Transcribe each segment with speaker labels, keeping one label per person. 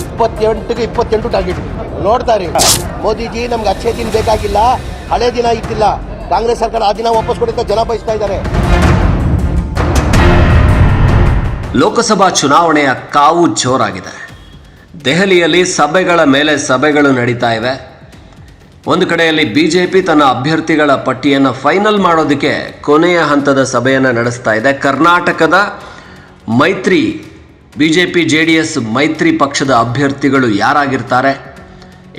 Speaker 1: ಇಪ್ಪತ್ತೆಂಟಿಗೆ ಇಪ್ಪತ್ತೆಂಟು ಟಾರ್ಗೆಟ್ ನೋಡ್ತಾರೆ ಮೋದಿಜಿ ನಮ್ಗೆ ಅಚ್ಚೇ ದಿನ ಬೇಕಾಗಿಲ್ಲ. ಹಳೆ ದಿನ ಇದ್ದಿಲ್ಲ. ಕಾಂಗ್ರೆಸ್ ಸರ್ಕಾರ ಆ ದಿನ ವಾಪಸ್ ಕೊಡುತ್ತೆ ಜನ ಬಯಸ್ತಾ ಇದ್ದಾರೆ.
Speaker 2: ಲೋಕಸಭಾ ಚುನಾವಣೆಯ ಕಾವು ಜೋರಾಗಿದೆ. ದೆಹಲಿಯಲ್ಲಿ ಸಭೆಗಳ ಮೇಲೆ ಸಭೆಗಳು ನಡೀತಾ ಇವೆ. ಒಂದು ಕಡೆಯಲ್ಲಿ ಬಿಜೆಪಿ ತನ್ನ ಅಭ್ಯರ್ಥಿಗಳ ಪಟ್ಟಿಯನ್ನು ಫೈನಲ್ ಮಾಡೋದಕ್ಕೆ ಕೊನೆಯ ಹಂತದ ಸಭೆಯನ್ನು ನಡೆಸ್ತಾ ಇದೆ. ಕರ್ನಾಟಕದ ಮೈತ್ರಿ ಬಿಜೆಪಿ ಜೆ ಡಿ ಎಸ್ ಮೈತ್ರಿ ಪಕ್ಷದ ಅಭ್ಯರ್ಥಿಗಳು ಯಾರಾಗಿರ್ತಾರೆ?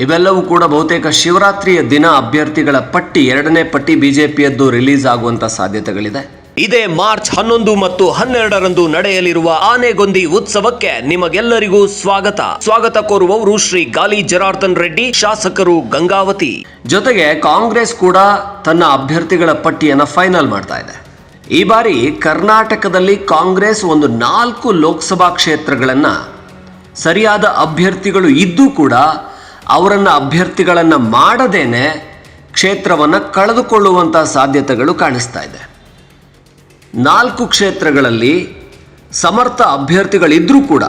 Speaker 2: ಇವೆಲ್ಲವೂ ಕೂಡ ಬಹುತೇಕ ಶಿವರಾತ್ರಿಯ ದಿನ ಅಭ್ಯರ್ಥಿಗಳ ಪಟ್ಟಿ ಎರಡನೇ ಪಟ್ಟಿ ಬಿಜೆಪಿಯದ್ದು ರಿಲೀಸ್ ಆಗುವಂತ ಸಾಧ್ಯತೆಗಳಿದೆ. ಇದೇ ಮಾರ್ಚ್ ಹನ್ನೊಂದು ಮತ್ತು ಹನ್ನೆರಡರಂದು ನಡೆಯಲಿರುವ ಆನೆಗೊಂದಿ ಉತ್ಸವಕ್ಕೆ ನಿಮಗೆಲ್ಲರಿಗೂ ಸ್ವಾಗತ. ಸ್ವಾಗತ ಕೋರುವವರು ಶ್ರೀ ಗಾಲಿ ಜನಾರ್ದನ್ ರೆಡ್ಡಿ ಶಾಸಕರು ಗಂಗಾವತಿ. ಜೊತೆಗೆ ಕಾಂಗ್ರೆಸ್ ಕೂಡ ತನ್ನ ಅಭ್ಯರ್ಥಿಗಳ ಪಟ್ಟಿಯನ್ನು ಫೈನಲ್ ಮಾಡ್ತಾ ಇದೆ. ಈ ಬಾರಿ ಕರ್ನಾಟಕದಲ್ಲಿ ಕಾಂಗ್ರೆಸ್ ಒಂದು ನಾಲ್ಕು ಲೋಕಸಭಾ ಕ್ಷೇತ್ರಗಳನ್ನು ಸರಿಯಾದ ಅಭ್ಯರ್ಥಿಗಳು ಇದ್ದೂ ಕೂಡ ಅವರನ್ನ ಅಭ್ಯರ್ಥಿಗಳನ್ನು ಮಾಡದೇನೆ ಕ್ಷೇತ್ರವನ್ನ ಕಳೆದುಕೊಳ್ಳುವಂಥ ಸಾಧ್ಯತೆಗಳು ಕಾಣಿಸ್ತಾ ಇದೆ. ನಾಲ್ಕು ಕ್ಷೇತ್ರಗಳಲ್ಲಿ ಸಮರ್ಥ ಅಭ್ಯರ್ಥಿಗಳಿದ್ರೂ ಕೂಡ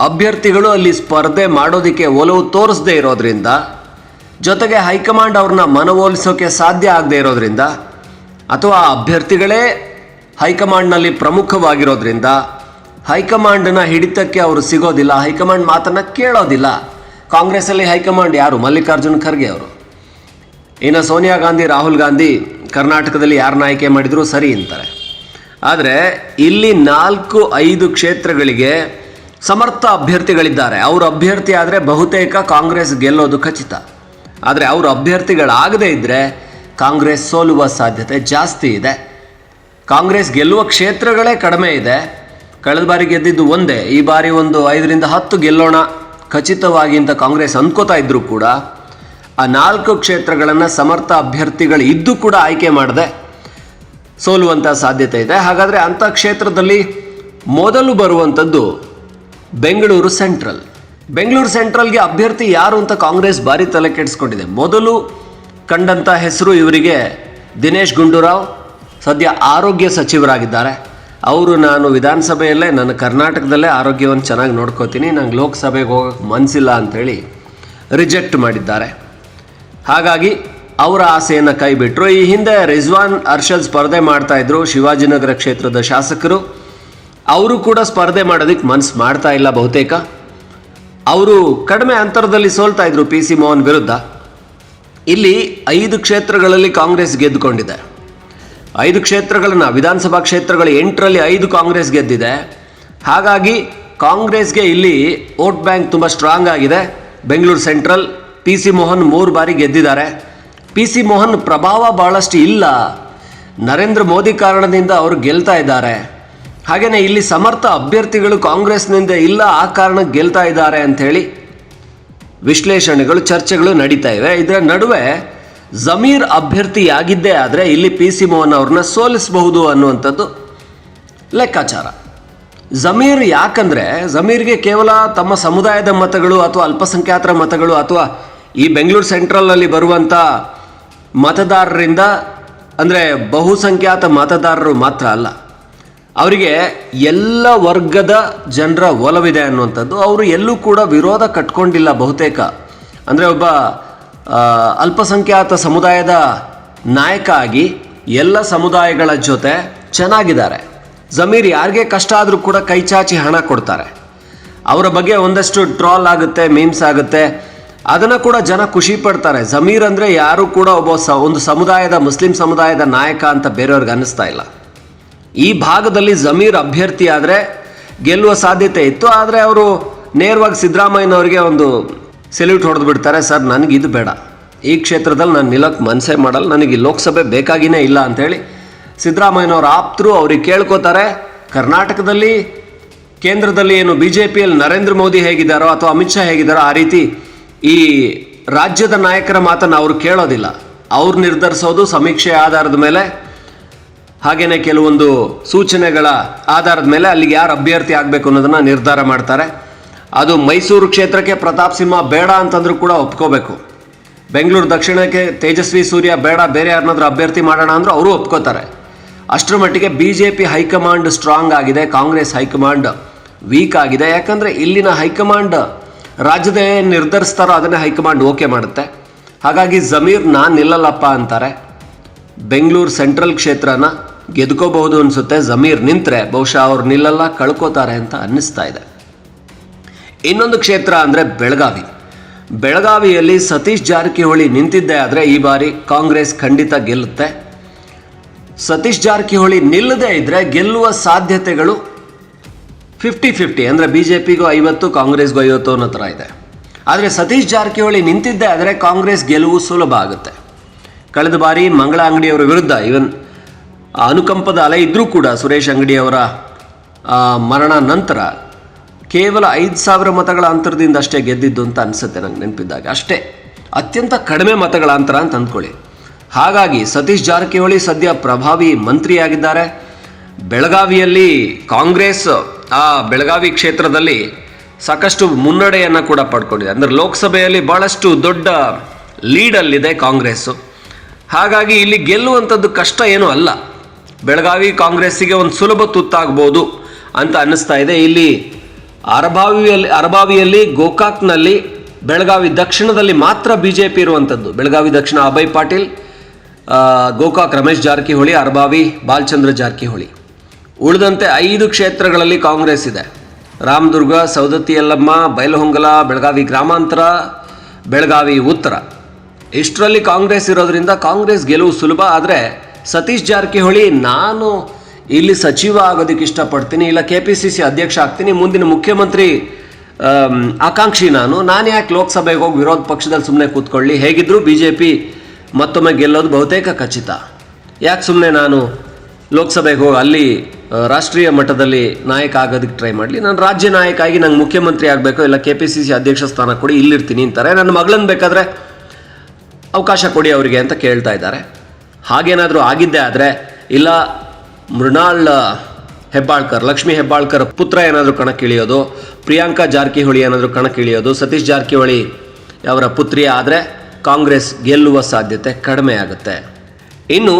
Speaker 2: ಅಭ್ಯರ್ಥಿಗಳು ಅಲ್ಲಿ ಸ್ಪರ್ಧೆ ಮಾಡೋದಕ್ಕೆ ಒಲವು ತೋರಿಸದೇ ಇರೋದ್ರಿಂದ, ಜೊತೆಗೆ ಹೈಕಮಾಂಡ್ ಅವ್ರನ್ನ ಮನವೊಲಿಸೋಕೆ ಸಾಧ್ಯ ಆಗದೆ ಇರೋದ್ರಿಂದ ಅಥವಾ ಅಭ್ಯರ್ಥಿಗಳೇ ಹೈಕಮಾಂಡ್ನಲ್ಲಿ ಪ್ರಮುಖವಾಗಿರೋದ್ರಿಂದ ಹೈಕಮಾಂಡ್ನ ಹಿಡಿತಕ್ಕೆ ಅವರು ಸಿಗೋದಿಲ್ಲ, ಹೈಕಮಾಂಡ್ ಮಾತನ್ನ ಕೇಳೋದಿಲ್ಲ. ಕಾಂಗ್ರೆಸ್ಸಲ್ಲಿ ಹೈಕಮಾಂಡ್ ಯಾರು? ಮಲ್ಲಿಕಾರ್ಜುನ್ ಖರ್ಗೆ ಅವರು. ಇನ್ನು ಸೋನಿಯಾ ಗಾಂಧಿ, ರಾಹುಲ್ ಗಾಂಧಿ ಕರ್ನಾಟಕದಲ್ಲಿ ಯಾರನ್ನ ಆಯ್ಕೆ ಮಾಡಿದ್ರು ಸರಿ ಅಂತಾರೆ. ಆದರೆ ಇಲ್ಲಿ ನಾಲ್ಕು, ಐದು ಕ್ಷೇತ್ರಗಳಿಗೆ ಸಮರ್ಥ ಅಭ್ಯರ್ಥಿಗಳಿದ್ದಾರೆ. ಅವರು ಅಭ್ಯರ್ಥಿ ಆದರೆ ಬಹುತೇಕ ಕಾಂಗ್ರೆಸ್ ಗೆಲ್ಲೋದು ಖಚಿತ. ಆದರೆ ಅವರು ಅಭ್ಯರ್ಥಿಗಳಾಗದೇ ಇದ್ದರೆ ಕಾಂಗ್ರೆಸ್ ಸೋಲುವ ಸಾಧ್ಯತೆ ಜಾಸ್ತಿ ಇದೆ. ಕಾಂಗ್ರೆಸ್ ಗೆಲ್ಲುವ ಕ್ಷೇತ್ರಗಳೇ ಕಡಿಮೆ ಇದೆ. ಕಳೆದ ಬಾರಿ ಗೆದ್ದಿದ್ದು ಒಂದೇ, ಈ ಬಾರಿ ಒಂದು ಐದರಿಂದ ಹತ್ತು ಗೆಲ್ಲೋಣ ಖಚಿತವಾಗಿ ಅಂತ ಕಾಂಗ್ರೆಸ್ ಅಂದ್ಕೋತಾ ಇದ್ದರೂ ಕೂಡ. ಆ ನಾಲ್ಕು ಕ್ಷೇತ್ರಗಳನ್ನು ಸಮರ್ಥ ಅಭ್ಯರ್ಥಿಗಳು ಇದ್ದು ಕೂಡ ಆಯ್ಕೆ ಮಾಡದೆ ಸೋಲುವಂಥ ಸಾಧ್ಯತೆ ಇದೆ. ಹಾಗಾದರೆ ಅಂಥ ಕ್ಷೇತ್ರದಲ್ಲಿ ಮೊದಲು ಬರುವಂಥದ್ದು ಬೆಂಗಳೂರು ಸೆಂಟ್ರಲ್. ಬೆಂಗಳೂರು ಸೆಂಟ್ರಲ್ಗೆ ಅಭ್ಯರ್ಥಿ ಯಾರು ಅಂತ ಕಾಂಗ್ರೆಸ್ ಭಾರಿ ತಲೆ ಕೆಡಿಸ್ಕೊಂಡಿದೆ. ಮೊದಲು ಕಂಡಂಥ ಹೆಸರು ಇವರಿಗೆ ದಿನೇಶ್ ಗುಂಡೂರಾವ್ ಸದ್ಯ ಆರೋಗ್ಯ ಸಚಿವರಾಗಿದ್ದಾರೆ. ಅವರು ನಾನು ವಿಧಾನಸಭೆಯಲ್ಲೇ ನನ್ನ ಕರ್ನಾಟಕದಲ್ಲೇ ಆರೋಗ್ಯವನ್ನು ಚೆನ್ನಾಗಿ ನೋಡ್ಕೋತೀನಿ, ನಂಗೆ ಲೋಕಸಭೆಗೆ ಹೋಗೋಕ್ಕೆ ಮನಸ್ಸಿಲ್ಲ ಅಂಥೇಳಿ ರಿಜೆಕ್ಟ್ ಮಾಡಿದ್ದಾರೆ. ಹಾಗಾಗಿ ಅವರ ಆಸೆಯನ್ನು ಕೈಬಿಟ್ರು. ಈ ಹಿಂದೆ ರಿಜ್ವಾನ್ ಅರ್ಷದ್ ಸ್ಪರ್ಧೆ ಮಾಡ್ತಾಯಿದ್ರು ಶಿವಾಜಿನಗರ ಕ್ಷೇತ್ರದ ಶಾಸಕರು. ಅವರು ಕೂಡ ಸ್ಪರ್ಧೆ ಮಾಡೋದಕ್ಕೆ ಮನಸ್ಸು ಮಾಡ್ತಾ ಇಲ್ಲ ಬಹುತೇಕ. ಅವರು ಕಡಿಮೆ ಅಂತರದಲ್ಲಿ ಸೋಲ್ತಾ ಇದ್ರು ಪಿ ಸಿ ಮೋಹನ್ ವಿರುದ್ಧ. ಇಲ್ಲಿ ಐದು ಕ್ಷೇತ್ರಗಳಲ್ಲಿ ಕಾಂಗ್ರೆಸ್ ಗೆದ್ದುಕೊಂಡಿದೆ. ಐದು ಕ್ಷೇತ್ರಗಳನ್ನು, ವಿಧಾನಸಭಾ ಕ್ಷೇತ್ರಗಳು ಎಂಟರಲ್ಲಿ ಐದು ಕಾಂಗ್ರೆಸ್ ಗೆದ್ದಿದೆ. ಹಾಗಾಗಿ ಕಾಂಗ್ರೆಸ್ಗೆ ಇಲ್ಲಿ ವೋಟ್ ಬ್ಯಾಂಕ್ ತುಂಬ ಸ್ಟ್ರಾಂಗ್ ಆಗಿದೆ. Bengaluru central, P C Mohan ಮೂರು ಬಾರಿ ಗೆದ್ದಿದ್ದಾರೆ. ಪಿ ಸಿ ಮೋಹನ್ ಪ್ರಭಾವ ಭಾಳಷ್ಟು ಇಲ್ಲ. ನರೇಂದ್ರ ಮೋದಿ ಕಾರಣದಿಂದ ಅವರು ಗೆಲ್ತಾ ಇದ್ದಾರೆ. ಹಾಗೆಯೇ ಇಲ್ಲಿ ಸಮರ್ಥ ಅಭ್ಯರ್ಥಿಗಳು ಕಾಂಗ್ರೆಸ್ನಿಂದ ಇಲ್ಲ, ಆ ಕಾರಣಕ್ಕೆ ಗೆಲ್ತಾ ಇದ್ದಾರೆ ಅಂಥೇಳಿ ವಿಶ್ಲೇಷಣೆಗಳು, ಚರ್ಚೆಗಳು ನಡೀತಾ ಇವೆ. ಇದರ ನಡುವೆ ಜಮೀರ್ ಅಭ್ಯರ್ಥಿಯಾಗಿದ್ದೇ ಆದರೆ ಇಲ್ಲಿ ಪಿ ಸಿ ಮೋಹನ್ ಅವ್ರನ್ನ ಸೋಲಿಸಬಹುದು ಅನ್ನುವಂಥದ್ದು ಲೆಕ್ಕಾಚಾರ. ಜಮೀರ್ ಯಾಕಂದರೆ ಜಮೀರ್ಗೆ ಕೇವಲ ತಮ್ಮ ಸಮುದಾಯದ ಮತಗಳು ಅಥವಾ ಅಲ್ಪಸಂಖ್ಯಾತರ ಮತಗಳು ಅಥವಾ ಈ ಬೆಂಗಳೂರು ಸೆಂಟ್ರಲ್ನಲ್ಲಿ ಬರುವಂಥ ಮತದಾರರಿಂದ, ಅಂದರೆ ಬಹುಸಂಖ್ಯಾತ ಮತದಾರರು ಮಾತ್ರ ಅಲ್ಲ, ಅವರಿಗೆ ಎಲ್ಲ ವರ್ಗದ ಜನರ ಒಲವಿದೆ ಅನ್ನುವಂಥದ್ದು. ಅವರು ಎಲ್ಲೂ ಕೂಡ ವಿರೋಧ ಕಟ್ಕೊಂಡಿಲ್ಲ ಬಹುತೇಕ. ಅಂದರೆ ಒಬ್ಬ ಅಲ್ಪಸಂಖ್ಯಾತ ಸಮುದಾಯದ ನಾಯಕ ಆಗಿ ಎಲ್ಲ ಸಮುದಾಯಗಳ ಜೊತೆ ಚೆನ್ನಾಗಿದ್ದಾರೆ. ಜಮೀರ್ ಯಾರಿಗೆ ಕಷ್ಟ ಆದರೂ ಕೂಡ ಕೈ ಚಾಚಿ ಹಣ ಕೊಡ್ತಾರೆ. ಅವರ ಬಗ್ಗೆ ಒಂದಷ್ಟು ಟ್ರಾಲ್ ಆಗುತ್ತೆ, ಮೀಮ್ಸ್ ಆಗುತ್ತೆ. ಅದನ್ನು ಕೂಡ ಜನ ಖುಷಿ ಪಡ್ತಾರೆ. ಜಮೀರ್ ಅಂದರೆ ಯಾರು ಕೂಡ ಒಬ್ಬ ಸ, ಒಂದು ಸಮುದಾಯದ, ಮುಸ್ಲಿಂ ಸಮುದಾಯದ ನಾಯಕ ಅಂತ ಬೇರೆಯವ್ರಿಗೆ ಅನ್ನಿಸ್ತಾ ಇಲ್ಲ. ಈ ಭಾಗದಲ್ಲಿ ಜಮೀರ್ ಅಭ್ಯರ್ಥಿ ಆದರೆ ಗೆಲ್ಲುವ ಸಾಧ್ಯತೆ ಇತ್ತು. ಆದರೆ ಅವರು ನೇರವಾಗಿ ಸಿದ್ದರಾಮಯ್ಯನವರಿಗೆ ಒಂದು ಸೆಲ್ಯೂಟ್ ಹೊಡೆದು ಬಿಡ್ತಾರೆ, ಸರ್, ನನಗೆ ಇದು ಬೇಡ. ಈ ಕ್ಷೇತ್ರದಲ್ಲಿ ನಾನು ನಿಲ್ಲೋಕ್ಕೆ ಮನಸ್ಸೇ ಮಾಡಲ್ಲ. ನನಗೆ ಲೋಕಸಭೆ ಬೇಕಾಗಿನೇ ಇಲ್ಲ ಅಂಥೇಳಿ ಸಿದ್ದರಾಮಯ್ಯನವ್ರ ಆಪ್ತರು ಅವ್ರಿಗೆ ಕೇಳ್ಕೊತಾರೆ, ಕರ್ನಾಟಕದಲ್ಲಿ, ಕೇಂದ್ರದಲ್ಲಿ ಏನು ಬಿ ಜೆ ಪಿಯಲ್ಲಿ ನರೇಂದ್ರ ಮೋದಿ ಹೇಗಿದ್ದಾರೋ ಅಥವಾ ಅಮಿತ್ ಶಾ ಹೇಗಿದ್ದಾರೋ ಆ ರೀತಿ ಈ ರಾಜ್ಯದ ನಾಯಕರ ಮಾತನ್ನು ಅವರು ಕೇಳೋದಿಲ್ಲ. ಅವ್ರು ನಿರ್ಧರಿಸೋದು ಸಮೀಕ್ಷೆ ಆಧಾರದ ಮೇಲೆ. ಹಾಗೇನೆ ಕೆಲವೊಂದು ಸೂಚನೆಗಳ ಆಧಾರದ ಮೇಲೆ ಅಲ್ಲಿಗೆ ಯಾರು ಅಭ್ಯರ್ಥಿ ಆಗಬೇಕು ಅನ್ನೋದನ್ನು ನಿರ್ಧಾರ ಮಾಡ್ತಾರೆ. ಅದು ಮೈಸೂರು ಕ್ಷೇತ್ರಕ್ಕೆ ಪ್ರತಾಪ್ ಸಿಂಹ ಬೇಡ ಅಂತಂದ್ರೂ ಕೂಡ ಒಪ್ಕೋಬೇಕು. ಬೆಂಗಳೂರು ದಕ್ಷಿಣಕ್ಕೆ ತೇಜಸ್ವಿ ಸೂರ್ಯ ಬೇಡ, ಬೇರೆ ಯಾರನ್ನಾದ್ರೂ ಅಭ್ಯರ್ಥಿ ಮಾಡೋಣ ಅಂದ್ರೂ ಅವರು ಒಪ್ಕೋತಾರೆ. ಅಷ್ಟರ ಮಟ್ಟಿಗೆ B J P high command strong ಆಗಿದೆ, ಕಾಂಗ್ರೆಸ್ ಹೈಕಮಾಂಡ್ ವೀಕ್ ಆಗಿದೆ. ಯಾಕಂದರೆ ಇಲ್ಲಿನ ಹೈಕಮಾಂಡ್ ರಾಜ್ಯದ ನಿರ್ಧರಿಸ್ತಾರೋ ಅದನ್ನೇ ಹೈಕಮಾಂಡ್ ಓಕೆ ಮಾಡುತ್ತೆ. ಹಾಗಾಗಿ ಜಮೀರ್ ನಾನು ನಿಲ್ಲಲ್ಲಪ್ಪ ಅಂತಾರೆ. ಬೆಂಗಳೂರು ಸೆಂಟ್ರಲ್ ಕ್ಷೇತ್ರನ ಗೆದ್ಕೋಬಹುದು ಅನ್ಸುತ್ತೆ, ಜಮೀರ್ ನಿಂತರೆ ಬಹುಶಃ ಅವ್ರು ನಿಲ್ಲಲ್ಲ, ಕಳ್ಕೋತಾರೆ ಅಂತ ಅನ್ನಿಸ್ತಾ ಇದೆ. ಇನ್ನೊಂದು ಕ್ಷೇತ್ರ ಅಂದರೆ ಬೆಳಗಾವಿ. ಬೆಳಗಾವಿಯಲ್ಲಿ ಸತೀಶ್ ಜಾರಕಿಹೊಳಿ ನಿಂತಿದ್ದೆ ಆದರೆ ಈ ಬಾರಿ ಕಾಂಗ್ರೆಸ್ ಖಂಡಿತ ಗೆಲ್ಲುತ್ತೆ. ಸತೀಶ್ ಜಾರಕಿಹೊಳಿ ನಿಲ್ಲದೇ ಇದ್ರೆ ಗೆಲ್ಲುವ ಸಾಧ್ಯತೆಗಳು ಫಿಫ್ಟಿ ಫಿಫ್ಟಿ ಅಂದರೆ ಬಿ ಜೆ ಪಿಗೂ ಐವತ್ತು, ಕಾಂಗ್ರೆಸ್ಗೂ ಐವತ್ತು ಅನ್ನೋ ಥರ ಇದೆ. ಆದರೆ ಸತೀಶ್ ಜಾರಕಿಹೊಳಿ ನಿಂತಿದ್ದೆ ಆದರೆ ಕಾಂಗ್ರೆಸ್ ಗೆಲುವು ಸುಲಭ ಆಗುತ್ತೆ. ಕಳೆದ ಬಾರಿ ಮಂಗಳ ಅಂಗಡಿಯವರ ವಿರುದ್ಧ ಇವನ್ ಅನುಕಂಪದ ಅಲೆ ಇದ್ದರೂ ಕೂಡ ಸುರೇಶ್ ಅಂಗಡಿಯವರ ಮರಣ ನಂತರ ಕೇವಲ ಐದು ಸಾವಿರ ಮತಗಳ ಅಂತರದಿಂದ ಅಷ್ಟೇ ಗೆದ್ದಿದ್ದು ಅಂತ ಅನಿಸುತ್ತೆ ನಂಗೆ ನೆನಪಿದ್ದಾಗ. ಅಷ್ಟೇ. ಅತ್ಯಂತ ಕಡಿಮೆ ಮತಗಳ ಅಂತರ ಅಂತ ಅಂದ್ಕೊಳ್ಳಿ. ಹಾಗಾಗಿ ಸತೀಶ್ ಜಾರಕಿಹೊಳಿ ಸದ್ಯ ಪ್ರಭಾವಿ ಮಂತ್ರಿಯಾಗಿದ್ದಾರೆ. ಬೆಳಗಾವಿಯಲ್ಲಿ ಕಾಂಗ್ರೆಸ್, ಆ, ಬೆಳಗಾವಿ ಕ್ಷೇತ್ರದಲ್ಲಿ ಸಾಕಷ್ಟು ಮುನ್ನಡೆಯನ್ನು ಕೂಡ ಪಡ್ಕೊಂಡಿದೆ. ಅಂದರೆ ಲೋಕಸಭೆಯಲ್ಲಿ ಭಾಳಷ್ಟು ದೊಡ್ಡ ಲೀಡಲ್ಲಿದೆ ಕಾಂಗ್ರೆಸ್ಸು ಹಾಗಾಗಿ ಇಲ್ಲಿ ಗೆಲ್ಲುವಂಥದ್ದು ಕಷ್ಟ ಏನೂ ಅಲ್ಲ. ಬೆಳಗಾವಿ ಕಾಂಗ್ರೆಸ್ಸಿಗೆ ಒಂದು ಸುಲಭ ತುತ್ತಾಗ್ಬೋದು ಅಂತ ಅನ್ನಿಸ್ತಾ ಇದೆ. ಇಲ್ಲಿ ಅರಬಾವಿಯಲ್ಲಿ ಅರಬಾವಿಯಲ್ಲಿ ಗೋಕಾಕ್ನಲ್ಲಿ ಬೆಳಗಾವಿ ದಕ್ಷಿಣದಲ್ಲಿ ಮಾತ್ರ ಬಿ ಜೆ ಪಿ ಇರುವಂಥದ್ದು ಬೆಳಗಾವಿ ದಕ್ಷಿಣ ಅಭಯ್ ಪಾಟೀಲ್ ಗೋಕಾಕ್ ರಮೇಶ್ ಜಾರಕಿಹೊಳಿ, ಅರಬಾವಿ ಬಾಲಚಂದ್ರ ಜಾರಕಿಹೊಳಿ. ಉಳಿದಂತೆ ಐದು ಕ್ಷೇತ್ರಗಳಲ್ಲಿ ಕಾಂಗ್ರೆಸ್ ಇದೆ. ರಾಮದುರ್ಗ ಸೌದತ್ತಿ ಯಲ್ಲಮ್ಮ ಬೈಲಹೊಂಗಲ ಬೆಳಗಾವಿ ಗ್ರಾಮಾಂತರ, ಬೆಳಗಾವಿ ಉತ್ತರ. ಇಷ್ಟರಲ್ಲಿ ಕಾಂಗ್ರೆಸ್ ಇರೋದ್ರಿಂದ ಕಾಂಗ್ರೆಸ್ ಗೆಲುವು ಸುಲಭ. ಆದರೆ ಸತೀಶ್ ಜಾರಕಿಹೊಳಿ ನಾನು ಇಲ್ಲಿ ಸಚಿವ ಆಗೋದಕ್ಕೆ ಇಷ್ಟಪಡ್ತೀನಿ. ಇಲ್ಲ ಕೆ ಪಿ ಸಿ ಸಿ ಅಧ್ಯಕ್ಷ ಆಗ್ತೀನಿ. ಮುಂದಿನ ಮುಖ್ಯಮಂತ್ರಿ ಆಕಾಂಕ್ಷಿ ನಾನು. ನಾನು ಯಾಕೆ ಲೋಕಸಭೆಗೆ ಹೋಗಿ ವಿರೋಧ ಪಕ್ಷದಲ್ಲಿ ಸುಮ್ಮನೆ ಕೂತ್ಕೊಳ್ಳಿ? ಹೇಗಿದ್ದರೂ ಬಿ ಜೆ ಪಿ ಮತ್ತೊಮ್ಮೆ ಗೆಲ್ಲೋದು ಬಹುತೇಕ ಖಚಿತ. ಯಾಕೆ ಸುಮ್ಮನೆ ನಾನು ಲೋಕಸಭೆಗೆ ಹೋಗಿ ಅಲ್ಲಿ ರಾಷ್ಟ್ರೀಯ ಮಟ್ಟದಲ್ಲಿ ನಾಯಕ ಆಗೋದಕ್ಕೆ ಟ್ರೈ ಮಾಡಲಿ? ನಾನು ರಾಜ್ಯ ನಾಯಕ ಆಗಿ ನಂಗೆ ಮುಖ್ಯಮಂತ್ರಿ ಆಗಬೇಕು? ಇಲ್ಲ ಕೆ ಪಿ ಸಿ ಸಿ ಅಧ್ಯಕ್ಷ ಸ್ಥಾನ ಕೊಡಿ, ಇಲ್ಲಿರ್ತೀನಿ ಅಂತಾರೆ. ನನ್ನ ಮಗಳನ್ನ ಬೇಕಾದರೆ ಅವಕಾಶ ಕೊಡಿ ಅವರಿಗೆ ಅಂತ ಕೇಳ್ತಾ ಇದ್ದಾರೆ. ಹಾಗೇನಾದರೂ ಆಗಿದ್ದೇ ಆದರೆ, ಇಲ್ಲ ಮೃಣಾಲ್ ಹೆಬ್ಬಾಳ್ಕರ್, ಲಕ್ಷ್ಮೀ ಹೆಬ್ಬಾಳ್ಕರ್ ಪುತ್ರ ಏನಾದರೂ ಕಣಕ್ಕಿಳಿಯೋದು, ಪ್ರಿಯಾಂಕಾ ಜಾರಕಿಹೊಳಿ ಏನಾದರೂ ಕಣಕ್ಕಿಳಿಯೋದು, ಸತೀಶ್ ಜಾರಕಿಹೊಳಿ ಅವರ ಪುತ್ರಿ ಆದರೆ ಕಾಂಗ್ರೆಸ್ ಗೆಲ್ಲುವ ಸಾಧ್ಯತೆ ಕಡಿಮೆ ಆಗುತ್ತೆ. ಇನ್ನು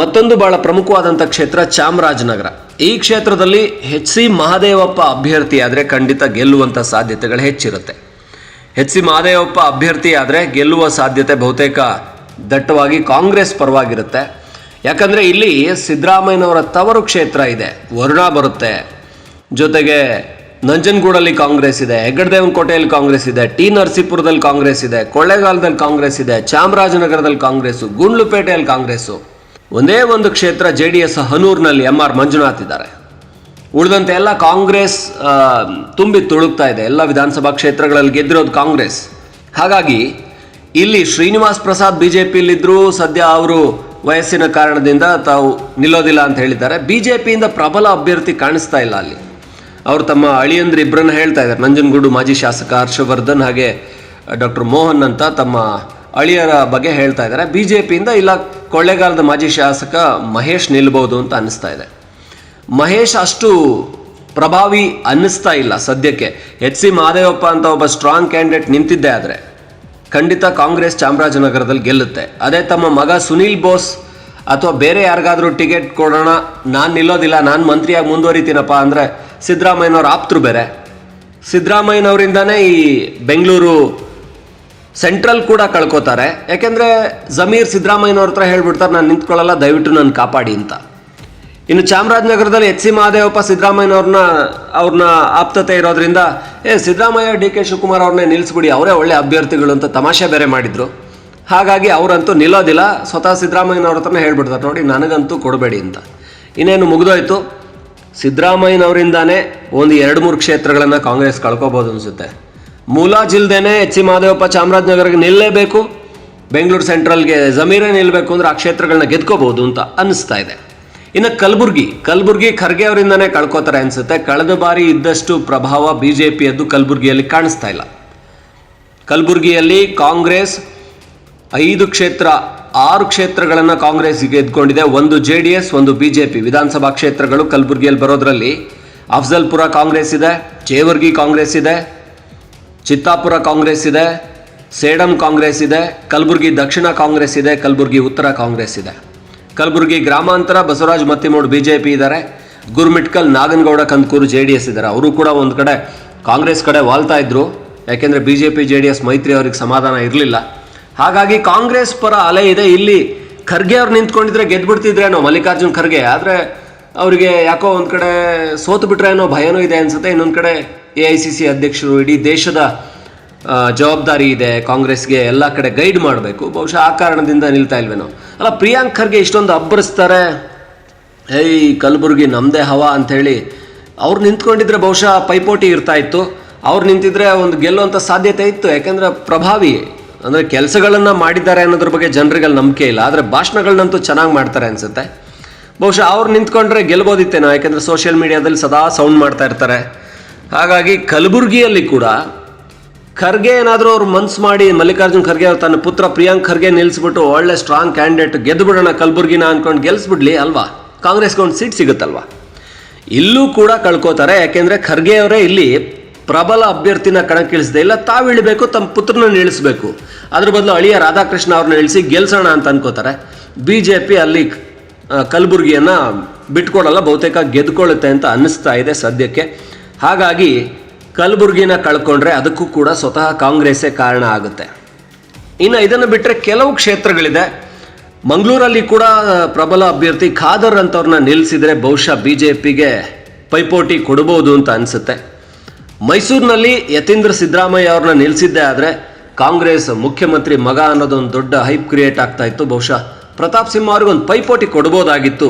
Speaker 2: ಮತ್ತೊಂದು ಬಹಳ ಪ್ರಮುಖವಾದಂಥ ಕ್ಷೇತ್ರ ಚಾಮರಾಜನಗರ. ಈ ಕ್ಷೇತ್ರದಲ್ಲಿ ಹೆಚ್ ಸಿ ಮಹಾದೇವಪ್ಪ ಅಭ್ಯರ್ಥಿ ಆದರೆ ಖಂಡಿತ ಗೆಲ್ಲುವಂಥ ಸಾಧ್ಯತೆಗಳು ಹೆಚ್ಚಿರುತ್ತೆ. ಹೆಚ್ ಸಿ ಮಹಾದೇವಪ್ಪ ಅಭ್ಯರ್ಥಿ ಆದರೆ ಗೆಲ್ಲುವ ಸಾಧ್ಯತೆ ಬಹುತೇಕ ದಟ್ಟವಾಗಿ ಕಾಂಗ್ರೆಸ್ ಪರವಾಗಿರುತ್ತೆ. ಯಾಕಂದರೆ ಇಲ್ಲಿ ಸಿದ್ದರಾಮಯ್ಯನವರ ತವರು ಕ್ಷೇತ್ರ ಇದೆ, ವರುಣಾ ಬರುತ್ತೆ. ಜೊತೆಗೆ ನಂಜನಗೂಡಲ್ಲಿ ಕಾಂಗ್ರೆಸ್ ಇದೆ ಹೆಗ್ಗಡದೇವನಕೋಟೆಯಲ್ಲಿ ಕಾಂಗ್ರೆಸ್ ಇದೆ, ಟಿ ನರಸೀಪುರದಲ್ಲಿ ಕಾಂಗ್ರೆಸ್ ಇದೆ, ಕೊಳ್ಳೇಗಾಲದಲ್ಲಿ ಕಾಂಗ್ರೆಸ್ ಇದೆ, ಚಾಮರಾಜನಗರದಲ್ಲಿ ಕಾಂಗ್ರೆಸ್ಸು ಗುಂಡ್ಲುಪೇಟೆಯಲ್ಲಿ ಕಾಂಗ್ರೆಸ್ಸು ಒಂದೇ ಒಂದು ಕ್ಷೇತ್ರ ಜೆ ಡಿ ಎಸ್ ಹನೂರಿನಲ್ಲಿ ಎಂ ಆರ್ ಮಂಜುನಾಥ್ ಇದ್ದಾರೆ. ಉಳಿದಂತೆ ಎಲ್ಲ ಕಾಂಗ್ರೆಸ್ ತುಂಬಿ ತುಳುಕ್ತಾ ಇದೆ. ಎಲ್ಲ ವಿಧಾನಸಭಾ ಕ್ಷೇತ್ರಗಳಲ್ಲಿ ಗೆದ್ದಿರೋದು ಕಾಂಗ್ರೆಸ್. ಹಾಗಾಗಿ ಇಲ್ಲಿ ಶ್ರೀನಿವಾಸ್ ಪ್ರಸಾದ್ ಬಿ ಜೆ ಸದ್ಯ ಅವರು ವಯಸ್ಸಿನ ಕಾರಣದಿಂದ ತಾವು ನಿಲ್ಲೋದಿಲ್ಲ ಅಂತ ಹೇಳಿದ್ದಾರೆ. ಬಿ ಜೆ ಪಿಯಿಂದ ಪ್ರಬಲ ಅಭ್ಯರ್ಥಿ ಕಾಣಿಸ್ತಾ ಇಲ್ಲ ಅಲ್ಲಿ. ಅವರು ತಮ್ಮ ಅಳಿಯಂದ್ರ ಇಬ್ಬರನ್ನ ಹೇಳ್ತಾ ಇದ್ದಾರೆ. ನಂಜನಗೂಡು ಮಾಜಿ ಶಾಸಕ ಹರ್ಷವರ್ಧನ್ ಹಾಗೆ ಡಾಕ್ಟರ್ ಮೋಹನ್ ಅಂತ ತಮ್ಮ ಅಳಿಯರ ಬಗ್ಗೆ ಹೇಳ್ತಾ ಇದ್ದಾರೆ. ಬಿ ಜೆ ಪಿಯಿಂದ ಇಲ್ಲ, ಕೊಳ್ಳೇಗಾಲದ ಮಾಜಿ ಶಾಸಕ ಮಹೇಶ್ ನಿಲ್ಬಹುದು ಅಂತ ಅನ್ನಿಸ್ತಾ ಇದೆ. ಮಹೇಶ್ ಅಷ್ಟು ಪ್ರಭಾವಿ ಅನ್ನಿಸ್ತಾ ಇಲ್ಲ ಸದ್ಯಕ್ಕೆ. ಎಚ್ ಸಿ ಮಹದೇವಪ್ಪ ಅಂತ ಒಬ್ಬ ಸ್ಟ್ರಾಂಗ್ ಕ್ಯಾಂಡಿಡೇಟ್ ನಿಂತಿದ್ದೆ ಆದರೆ. ಖಂಡಿತ ಕಾಂಗ್ರೆಸ್ ಚಾಮರಾಜನಗರದಲ್ಲಿ ಗೆಲ್ಲುತ್ತೆ. ಅದೇ ತಮ್ಮ ಮಗ ಸುನೀಲ್ ಬೋಸ್ ಅಥವಾ ಬೇರೆ ಯಾರಿಗಾದರೂ ಟಿಕೆಟ್ ಕೊಡೋಣ, ನಾನು ನಿಲ್ಲೋದಿಲ್ಲ, ನಾನು ಮಂತ್ರಿಯಾಗಿ ಮುಂದುವರಿತೀನಪ್ಪ ಅಂದರೆ ಸಿದ್ದರಾಮಯ್ಯನವ್ರ ಆಪ್ತರು ಬೇರೆ. ಸಿದ್ದರಾಮಯ್ಯನವರಿಂದನೇ ಈ ಬೆಂಗಳೂರು ಸೆಂಟ್ರಲ್ ಕೂಡ ಕಳ್ಕೊತಾರೆ. ಯಾಕೆಂದರೆ ಜಮೀರ್ ಸಿದ್ದರಾಮಯ್ಯನವ್ರ ಹತ್ರ ಹೇಳ್ಬಿಡ್ತಾರೆ, ನಾನು ನಿಂತ್ಕೊಳ್ಳಲ್ಲ, ದಯವಿಟ್ಟು ನಾನು ಕಾಪಾಡಿ ಅಂತ. ಇನ್ನು ಚಾಮರಾಜನಗರದಲ್ಲಿ ಎಚ್ ಸಿ ಮಹದೇವಪ್ಪ ಸಿದ್ದರಾಮಯ್ಯನವ್ರನ್ನ, ಅವ್ರನ್ನ ಆಪ್ತತೆ ಇರೋದ್ರಿಂದ, ಏ, ಸಿದ್ದರಾಮಯ್ಯ, ಡಿ ಕೆ ಶಿವಕುಮಾರ್ ಅವ್ರನ್ನೇ ನಿಲ್ಲಿಸ್ಬಿಡಿ ಅವರೇ ಒಳ್ಳೆ ಅಭ್ಯರ್ಥಿಗಳು ಅಂತ ತಮಾಷೆ ಬೇರೆ ಮಾಡಿದ್ರು. ಹಾಗಾಗಿ ಅವರಂತೂ ನಿಲ್ಲೋದಿಲ್ಲ, ಸ್ವತಃ ಸಿದ್ದರಾಮಯ್ಯನವ್ರ ಹತ್ರನೇ ಹೇಳ್ಬಿಡ್ತಾರೆ. ನೋಡಿ, ನನಗಂತೂ ಕೊಡಬೇಡಿ ಅಂತ. ಇನ್ನೇನು ಮುಗಿದೋಯ್ತು? ಸಿದ್ದರಾಮಯ್ಯನವರಿಂದಾನೇ ಒಂದು ಎರಡು ಮೂರು ಕ್ಷೇತ್ರಗಳನ್ನು ಕಾಂಗ್ರೆಸ್ ಕಳ್ಕೊಬೋದು ಅನಿಸುತ್ತೆ. ಮೂಲಾಜಿಲ್ದೇನೆ ಎಚ್ ಸಿ ಮಹದೇವಪ್ಪ ಚಾಮರಾಜನಗರಕ್ಕೆ ನಿಲ್ಲಲೇಬೇಕು ಬೆಂಗಳೂರು ಸೆಂಟ್ರಲ್ಗೆ ಜಮೀರೇ ನಿಲ್ಲಬೇಕು ಅಂದ್ರೆ ಆ ಕ್ಷೇತ್ರಗಳನ್ನ ಗೆದ್ಕೋಬೋದು ಅಂತ ಅನ್ನಿಸ್ತಾ ಇದೆ. ಇನ್ನು ಕಲಬುರ್ಗಿ ಕಲಬುರ್ಗಿ ಖರ್ಗೆ ಅವರಿಂದನೇ ಕಳ್ಕೋತಾರೆ ಅನ್ಸುತ್ತೆ. ಕಳೆದ ಬಾರಿ ಇದ್ದಷ್ಟು ಪ್ರಭಾವ ಬಿ ಜೆ ಪಿಯದ್ದು ಕಲಬುರ್ಗಿಯಲ್ಲಿ ಕಾಣಿಸ್ತಾ ಇಲ್ಲ. ಕಲಬುರ್ಗಿಯಲ್ಲಿ ಕಾಂಗ್ರೆಸ್ ಐದು ಕ್ಷೇತ್ರ, ಆರು ಕ್ಷೇತ್ರಗಳನ್ನು ಕಾಂಗ್ರೆಸ್ ಗೆದ್ದುಕೊಂಡಿದೆ ಒಂದು ಜೆ ಡಿ ಎಸ್ ಒಂದು ಬಿ ಜೆ ಪಿ ವಿಧಾನಸಭಾ ಕ್ಷೇತ್ರಗಳು ಕಲಬುರಗಿಯಲ್ಲಿ ಬರೋದ್ರಲ್ಲಿ ಅಫ್ಜಲ್ಪುರ ಕಾಂಗ್ರೆಸ್ ಇದೆ, ಜೇವರ್ಗಿ ಕಾಂಗ್ರೆಸ್ ಇದೆ, ಚಿತ್ತಾಪುರ ಕಾಂಗ್ರೆಸ್ ಇದೆ, ಸೇಡಂ ಕಾಂಗ್ರೆಸ್ ಇದೆ, ಕಲಬುರಗಿ ದಕ್ಷಿಣ ಕಾಂಗ್ರೆಸ್ ಇದೆ, ಕಲಬುರಗಿ ಉತ್ತರ ಕಾಂಗ್ರೆಸ್ ಇದೆ. ಕಲಬುರಗಿ ಗ್ರಾಮಾಂತರ Basavaraj Mattimud B J P ಇದ್ದಾರೆ. Gurmitkal Naganagouda, Kandakur J D S ಇದ್ದಾರೆ. ಅವರು ಕೂಡ ಒಂದು ಕಡೆ ಕಾಂಗ್ರೆಸ್ ಕಡೆ ವಾಲ್ತಾ ಇದ್ರು. ಯಾಕೆಂದರೆ B J P J D S ಮೈತ್ರಿ ಅವ್ರಿಗೆ ಸಮಾಧಾನ ಇರಲಿಲ್ಲ. ಹಾಗಾಗಿ ಕಾಂಗ್ರೆಸ್ ಪರ ಅಲೆ ಇದೆ. ಇಲ್ಲಿ ಖರ್ಗೆ ಅವ್ರು ನಿಂತ್ಕೊಂಡಿದ್ರೆ ಗೆದ್ಬಿಡ್ತಿದ್ರೇನೋ ಮಲ್ಲಿಕಾರ್ಜುನ್ ಖರ್ಗೆ. ಆದರೆ ಅವರಿಗೆ ಯಾಕೋ ಒಂದು ಕಡೆ ಸೋತು ಬಿಟ್ರೆ ಏನೋ ಭಯನೂ ಇದೆ ಅನ್ಸುತ್ತೆ. ಇನ್ನೊಂದು ಕಡೆ ಎ ಐ ಸಿ ಸಿ ಅಧ್ಯಕ್ಷರು ಇಡೀ ದೇಶದ ಜವಾಬ್ದಾರಿ ಇದೆ, ಕಾಂಗ್ರೆಸ್ಗೆ ಎಲ್ಲ ಕಡೆ ಗೈಡ್ ಮಾಡಬೇಕು. ಬಹುಶಃ ಆ ಕಾರಣದಿಂದ ನಿಲ್ತಾ ಇಲ್ವೇನೋ ಅಲ್ಲ, ಪ್ರಿಯಾಂಕ್ ಖರ್ಗೆ ಇಷ್ಟೊಂದು ಅಬ್ಬರಿಸ್ತಾರೆ. ಏಯ್ ಕಲಬುರ್ಗಿ ನಮ್ಮದೇ ಹವಾ ಅಂಥೇಳಿ ಅವ್ರು ನಿಂತ್ಕೊಂಡಿದ್ರೆ ಬಹುಶಃ ಪೈಪೋಟಿ ಇರ್ತಾ ಇತ್ತು. ಅವ್ರು ನಿಂತಿದ್ರೆ ಒಂದು ಗೆಲ್ಲುವಂಥ ಸಾಧ್ಯತೆ ಇತ್ತು. ಯಾಕೆಂದ್ರೆ ಪ್ರಭಾವಿ, ಅಂದರೆ ಕೆಲಸಗಳನ್ನು ಮಾಡಿದ್ದಾರೆ ಅನ್ನೋದ್ರ ಬಗ್ಗೆ ಜನರಿಗೆಲ್ಲ ನಂಬಿಕೆ ಇಲ್ಲ. ಆದರೆ ಭಾಷಣಗಳನ್ನಂತೂ ಚೆನ್ನಾಗಿ ಮಾಡ್ತಾರೆ ಅನಿಸುತ್ತೆ. ಬಹುಶಃ ಅವ್ರು ನಿಂತ್ಕೊಂಡ್ರೆ ಗೆಲ್ಬೋದಿತ್ತೇನೋ? ಯಾಕೆಂದರೆ ಸೋಷಿಯಲ್ ಮೀಡಿಯಾದಲ್ಲಿ ಸದಾ ಸೌಂಡ್ ಮಾಡ್ತಾ ಇರ್ತಾರೆ. ಹಾಗಾಗಿ ಕಲಬುರ್ಗಿಯಲ್ಲಿ ಕೂಡ ಖರ್ಗೆ ಏನಾದರೂ ಅವ್ರು ಮನ್ಸು ಮಾಡಿ ಮಲ್ಲಿಕಾರ್ಜುನ್ ಖರ್ಗೆ ಅವ್ರು ತನ್ನ ಪುತ್ರ ಪ್ರಿಯಾಂಕ್ ಖರ್ಗೆ ನಿಲ್ಲಿಸ್ಬಿಟ್ಟು ಒಳ್ಳೆ ಸ್ಟ್ರಾಂಗ್ ಕ್ಯಾಂಡಿಡೇಟ್ ಗೆದ್ದು ಬಿಡೋಣ ಕಲಬುರ್ಗಿನ ಅನ್ಕೊಂಡು ಗೆಲ್ಲಿಸ್ಬಿಡ್ಲಿ ಅಲ್ವಾ? ಕಾಂಗ್ರೆಸ್ಗೆ ಒಂದು ಸೀಟ್ ಸಿಗುತ್ತಲ್ವಾ? ಇಲ್ಲೂ ಕೂಡ ಕಳ್ಕೋತಾರೆ, ಯಾಕೆಂದರೆ ಖರ್ಗೆ ಅವರೇ ಇಲ್ಲಿ ಪ್ರಬಲ ಅಭ್ಯರ್ಥಿನ ಕಣಕ್ಕಿಳಿಸದೆ ಇಲ್ಲ, ತಾವು ಇಳಿಬೇಕು ತಮ್ಮ ಪುತ್ರನ ಇಳಿಸ್ಬೇಕು ಅದ್ರ ಬದಲು ಅಳಿಯ ರಾಧಾಕೃಷ್ಣ ಅವ್ರನ್ನ ಇಳಿಸಿ ಗೆಲ್ಸೋಣ ಅಂತ ಅನ್ಕೋತಾರೆ. ಬಿ ಜೆ ಪಿ ಅಲ್ಲಿ ಕಲಬುರ್ಗಿಯನ್ನು ಕಲಬುರ್ಗಿಯನ್ನ ಬಿಟ್ಕೊಡಲ್ಲ, ಬಹುತೇಕ ಗೆದ್ಕೊಳ್ಳುತ್ತೆ ಅಂತ ಅನ್ನಿಸ್ತಾ ಇದೆ ಸದ್ಯಕ್ಕೆ. ಹಾಗಾಗಿ ಕಲಬುರ್ಗಿನ ಕಳ್ಕೊಂಡ್ರೆ ಅದಕ್ಕೂ ಕೂಡ ಸ್ವತಃ ಕಾಂಗ್ರೆಸ್ಸೇ ಕಾರಣ ಆಗುತ್ತೆ. ಇನ್ನು ಇದನ್ನು ಬಿಟ್ಟರೆ ಕೆಲವು ಕ್ಷೇತ್ರಗಳಿದೆ. ಮಂಗಳೂರಲ್ಲಿ ಕೂಡ ಪ್ರಬಲ ಅಭ್ಯರ್ಥಿ ಖಾದರ್ ಅಂತವ್ರನ್ನ ನಿಲ್ಲಿಸಿದರೆ ಬಹುಶಃ ಬಿ ಜೆ ಪಿಗೆ ಪೈಪೋಟಿ ಕೊಡ್ಬೋದು ಅಂತ ಅನಿಸುತ್ತೆ. ಮೈಸೂರಿನಲ್ಲಿ ಯತೀಂದ್ರ ಸಿದ್ದರಾಮಯ್ಯ ಅವ್ರನ್ನ ನಿಲ್ಲಿಸಿದ್ದೆ ಆದರೆ ಕಾಂಗ್ರೆಸ್ ಮುಖ್ಯಮಂತ್ರಿ ಮಗ ಅನ್ನೋದೊಂದು ದೊಡ್ಡ ಹೈಪ್ ಕ್ರಿಯೇಟ್ ಆಗ್ತಾ ಇತ್ತು. ಬಹುಶಃ ಪ್ರತಾಪ್ ಸಿಂಹ ಅವ್ರಿಗೊಂದು ಪೈಪೋಟಿ ಕೊಡ್ಬೋದಾಗಿತ್ತು.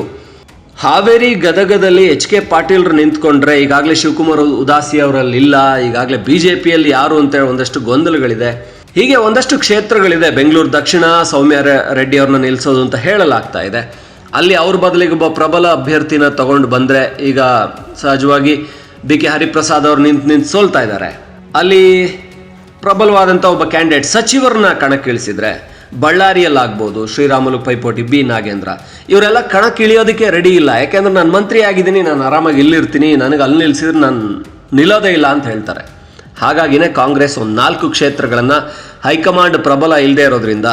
Speaker 2: ಹಾವೇರಿ ಗದಗದಲ್ಲಿ ಎಚ್ ಕೆ ಪಾಟೀಲ್ರು ನಿಂತ್ಕೊಂಡ್ರೆ ಈಗಾಗಲೇ ಶಿವಕುಮಾರ್ ಉದಾಸಿ ಅವರಲ್ಲಿ ಇಲ್ಲ, ಈಗಾಗಲೇ ಬಿ ಜೆ ಯಾರು ಅಂತ ಒಂದಷ್ಟು ಗೊಂದಲಗಳಿದೆ. ಹೀಗೆ ಒಂದಷ್ಟು ಕ್ಷೇತ್ರಗಳಿದೆ, ಬೆಂಗಳೂರು ದಕ್ಷಿಣ, ಸೌಮ್ಯ ರೆಡ್ಡಿ ಅವ್ರನ್ನ ನಿಲ್ಲಿಸೋದು ಅಂತ ಹೇಳಲಾಗ್ತಾ ಇದೆ. ಅಲ್ಲಿ ಅವ್ರ ಬದಲಿಗೆ ಒಬ್ಬ ಪ್ರಬಲ ಅಭ್ಯರ್ಥಿನ ತಗೊಂಡು ಬಂದರೆ ಈಗ ಸಹಜವಾಗಿ ಬಿ ಕೆ ಹರಿಪ್ರಸಾದ್ ಅವ್ರು ನಿಂತು ನಿಂತು ಸೋಲ್ತಾ ಇದ್ದಾರೆ. ಅಲ್ಲಿ ಪ್ರಬಲವಾದಂಥ ಒಬ್ಬ ಕ್ಯಾಂಡಿಡೇಟ್ ಸಚಿವರನ್ನ ಕಣಕ್ಕಿಳಿಸಿದ್ರೆ ಬಳ್ಳಾರಿಯಲ್ಲಾಗ್ಬೋದು, ಶ್ರೀರಾಮುಲು, ಪೈಪೋಟಿ, ಬಿ ನಾಗೇಂದ್ರ. ಇವರೆಲ್ಲ ಕಣಕ್ಕಿಳಿಯೋದಕ್ಕೆ ರೆಡಿ ಇಲ್ಲ. ಯಾಕೆಂದ್ರೆ ನಾನು ಮಂತ್ರಿ ಆಗಿದ್ದೀನಿ, ನಾನು ಆರಾಮಾಗಿ ಇಲ್ಲಿರ್ತೀನಿ, ನನಗೆ ಅಲ್ಲಿ ನಿಲ್ಲಿಸಿದ್ರೆ ನಾನು ನಿಲ್ಲೋದೇ ಇಲ್ಲ ಅಂತ ಹೇಳ್ತಾರೆ. ಹಾಗಾಗಿನೇ ಕಾಂಗ್ರೆಸ್ ಒಂದು ನಾಲ್ಕು ಕ್ಷೇತ್ರಗಳನ್ನು ಹೈಕಮಾಂಡ್ ಪ್ರಬಲ ಇಲ್ಲದೆ ಇರೋದ್ರಿಂದ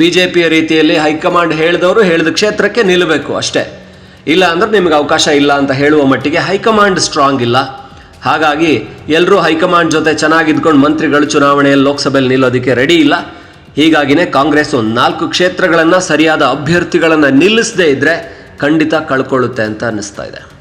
Speaker 2: ಬಿ ಜೆ ಪಿಯ ರೀತಿಯಲ್ಲಿ ಹೈಕಮಾಂಡ್ ಹೇಳಿದವರು ಹೇಳಿದ ಕ್ಷೇತ್ರಕ್ಕೆ ನಿಲ್ಲಬೇಕು ಅಷ್ಟೇ. ಇಲ್ಲ ಅಂದ್ರೆ ನಿಮಗೆ ಅವಕಾಶ ಇಲ್ಲ ಅಂತ ಹೇಳುವ ಮಟ್ಟಿಗೆ ಹೈಕಮಾಂಡ್ ಸ್ಟ್ರಾಂಗ್ ಇಲ್ಲ. ಹಾಗಾಗಿ ಎಲ್ಲರೂ ಹೈಕಮಾಂಡ್ ಜೊತೆ ಚೆನ್ನಾಗಿದ್ಕೊಂಡು ಮಂತ್ರಿಗಳು ಚುನಾವಣೆಯಲ್ಲಿ ಲೋಕಸಭೆಯಲ್ಲಿ ನಿಲ್ಲೋದಕ್ಕೆ ರೆಡಿ ಇಲ್ಲ. ಹೀಗಾಗಿನೇ ಕಾಂಗ್ರೆಸ್ ನಾಲ್ಕು ಕ್ಷೇತ್ರಗಳನ್ನು ಸರಿಯಾದ ಅಭ್ಯರ್ಥಿಗಳನ್ನು ನಿಲ್ಲಿಸದೇ ಇದ್ರೆ ಖಂಡಿತ ಕಳ್ಕೊಳ್ಳುತ್ತೆ ಅಂತ ಅನ್ನಿಸ್ತಾ ಇದೆ.